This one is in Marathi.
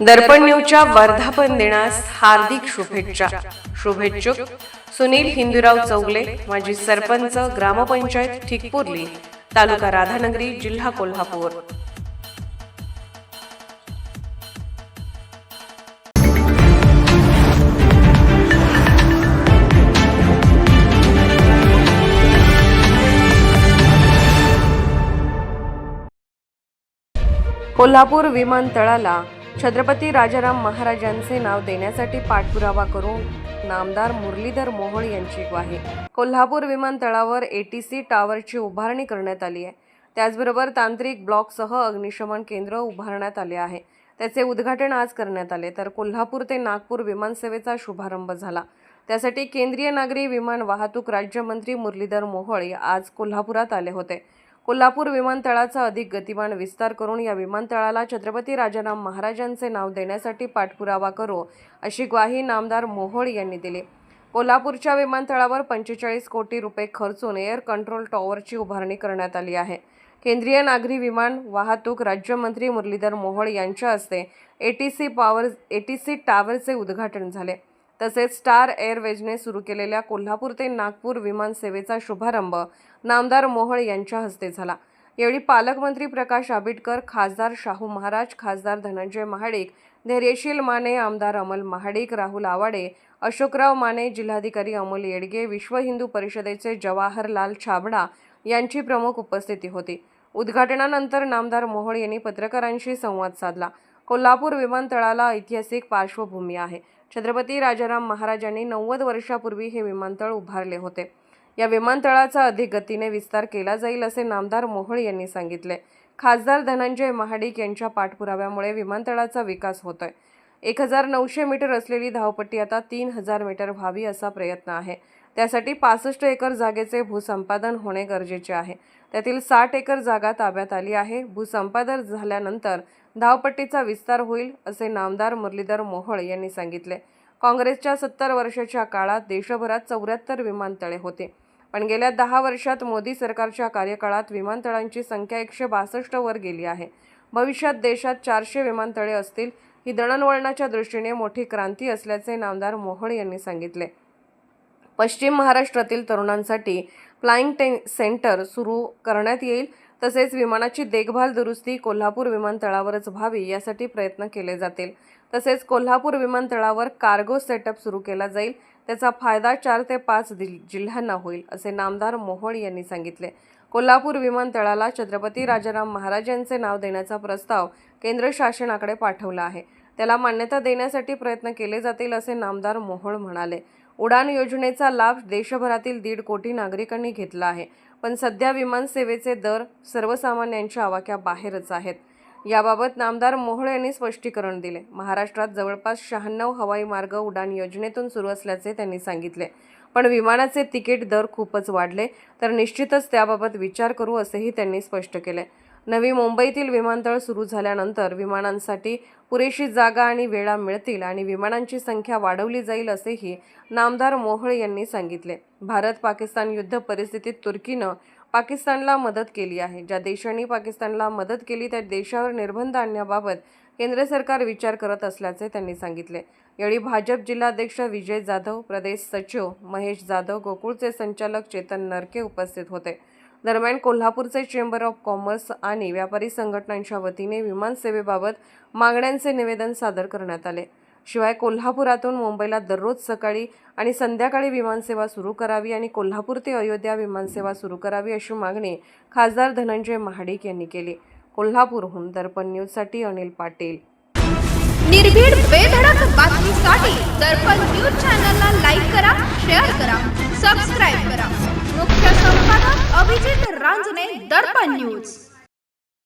दर्पण न्यूजच्या वर्धापन दिनास हार्दिक शुभेच्छा. शुभेच्छुक सुनील हिंदूराव चौगले माजी सरपंच ग्रामपंचायत ठिकपुर्ली तालुका राधानगरी जिल्हा कोल्हापूर. कोल्हापूर विमानतळाला छत्रपती राजाराम महाराजांचे नाव देण्यासाठी पाठपुरावा करून नामदार मुरलीधर मोहोळ यांची ग्वाही. कोल्हापूर विमानतळावर एटीसी टावरची उभारणी करण्यात आली आहे. त्याचबरोबर तांत्रिक ब्लॉकसह अग्निशमन केंद्र उभारण्यात आले आहे. त्याचे उद्घाटन आज करण्यात आले. तर कोल्हापूर ते नागपूर विमानसेवेचा शुभारंभ झाला. त्यासाठी केंद्रीय नागरी विमान वाहतूक राज्यमंत्री मुरलीधर मोहोळ आज कोल्हापुरात आले होते. कोल्हापूर विमानतळाचा अधिक गतिमान विस्तार करून या विमानतळाला छत्रपती राजाराम महाराजांचे नाव देण्यासाठी पाठपुरावा करू अशी ग्वाही नामदार मोहोळ यांनी दिली. कोल्हापूरच्या विमानतळावर पंचेचाळीस कोटी रुपये खर्चून एअर कंट्रोल टॉवरची उभारणी करण्यात आली आहे. केंद्रीय नागरी विमान वाहतूक राज्यमंत्री मुरलीधर मोहोळ यांच्या हस्ते एटीसी पॉवर एटीसी टावरचे उद्घाटन झाले. तसेच स्टार एअरवेजने सुरू केलेल्या कोल्हापूर ते नागपूर विमान सेवेचा शुभारंभ नामदार मोहळ यांच्या हस्ते झाला. यावेळी पालकमंत्री प्रकाश आंबेडकर खासदार शाहू महाराज खासदार धनंजय महाडिक धैर्यशील माने आमदार अमल महाडिक राहुल आवाडे अशोकराव माने जिल्हाधिकारी अमोल येडगे विश्व हिंदू परिषदेचे जवाहरलाल छाबडा यांची प्रमुख उपस्थिती होती. उद्घाटनानंतर नामदार मोहोळ यांनी पत्रकारांशी संवाद साधला. कोल्हापूर विमानतळाला ऐतिहासिक पार्श्वभूमी आहे. छत्रपती राजाराम महाराजांनी नव्वद वर्षापूर्वी हे विमानतळ उभारले होते. या विमानतळाचा अधिक गतीने विस्तार केला जाईल असे नामदार मोहोळ यांनी सांगितले. खासदार धनंजय महाडिक यांच्या पाठपुराव्यामुळे विमानतळाचा विकास होतोय. एक हजार नऊशे मीटर असलेली धावपट्टी आता तीन हजार मीटर व्हावी असा प्रयत्न आहे. त्यासाठी पासष्ट एकर जागेचे भूसंपादन होणे गरजेचे आहे. त्यातील साठ एकर जागा ताब्यात आली आहे. भूसंपादन झाल्यानंतर धावपट्टीचा विस्तार होईल असे नामदार मुरलीधर मोहोळ यांनी सांगितले. काँग्रेसच्या सत्तर वर्षाच्या काळात देशभरात चौऱ्याहत्तर विमानतळे होते. पण गेल्या दहा वर्षात मोदी सरकारच्या कार्यकाळात विमानतळांची संख्या एकशे बासष्टवर गेली आहे. भविष्यात देशात चारशे विमानतळे असतील ही दळणवळणाच्या दृष्टीने मोठी क्रांती असल्याचे नामदार मोहोळ यांनी सांगितले. पश्चिम महाराष्ट्रातील तरुणांसाठी फ्लाइंग टे सेंटर सुरू करण्यात येईल तसेच विमानाची देखभाल दुरुस्ती कोल्हापूर विमानतळावरच व्हावी यासाठी प्रयत्न केले जातील. तसेच कोल्हापूर विमानतळावर कार्गो सेटअप सुरू केला जाईल त्याचा फायदा चार ते पाच दिल- जिल्ह्यांना होईल असे नामदार मोहोळ यांनी सांगितले. कोल्हापूर विमानतळाला छत्रपती राजाराम महाराजांचे नाव देण्याचा प्रस्ताव केंद्र शासनाकडे पाठवला आहे. त्याला मान्यता देण्यासाठी प्रयत्न केले जातील असे नामदार मोहोळ म्हणाले. उडान योजनेचा लाभ देशभरातील दीड कोटी नागरिकांनी घेतला आहे. पण सध्या विमानसेवेचे दर सर्वसामान्यांच्या आवाक्याबाहेरच आहेत. याबाबत नामदार मोहोळ यांनी स्पष्टीकरण दिले. महाराष्ट्रात जवळपास शहाण्णव हवाई मार्ग उडान योजनेतून सुरू असल्याचे त्यांनी सांगितले. पण विमानाचे तिकीट दर खूपच वाढले तर निश्चितच त्याबाबत विचार करू असेही त्यांनी स्पष्ट केले. नवी मुंबईतील विमानतळ सुरू झाल्यानंतर विमानांसाठी पुरेशी जागा आणि वेळा मिळतील आणि विमानांची संख्या वाढवली जाईल असेही नामदार मोहोळ यांनी सांगितले. भारत पाकिस्तान युद्ध परिस्थितीत तुर्कीनं पाकिस्तानला मदत केली आहे. ज्या देशांनी पाकिस्तानला मदत केली त्या देशावर निर्बंध आणण्याबाबत केंद्र सरकार विचार करत असल्याचे त्यांनी सांगितले. यावेळी भाजप जिल्हाध्यक्ष विजय जाधव प्रदेश सचिव महेश जाधव गोकुळचे संचालक चेतन नरके उपस्थित होते. दरम्यान कोल्हापूरचे चेंबर ऑफ कॉमर्स आणि व्यापारी संघटनांच्या वतीने विमानसेवेबाबत मागण्यांचे निवेदन सादर करण्यात आले. शिवाय कोल्हापुरातून मुंबईला दररोज सकाळी आणि संध्याकाळी विमानसेवा सुरू करावी आणि कोल्हापूर ते अयोध्या विमानसेवा सुरू करावी अशी मागणी खासदार धनंजय महाडिक यांनी केली. कोल्हापूरहून दर्पण न्यूजसाठी अनिल पाटील. निर्भीड बेधडक बातमीसाठी दर्पण न्यूज चॅनलला लाईक करा शेअर करा सबस्क्राईब करा. मुख्य संपादक अभिजित रांजने दर्पण न्यूज.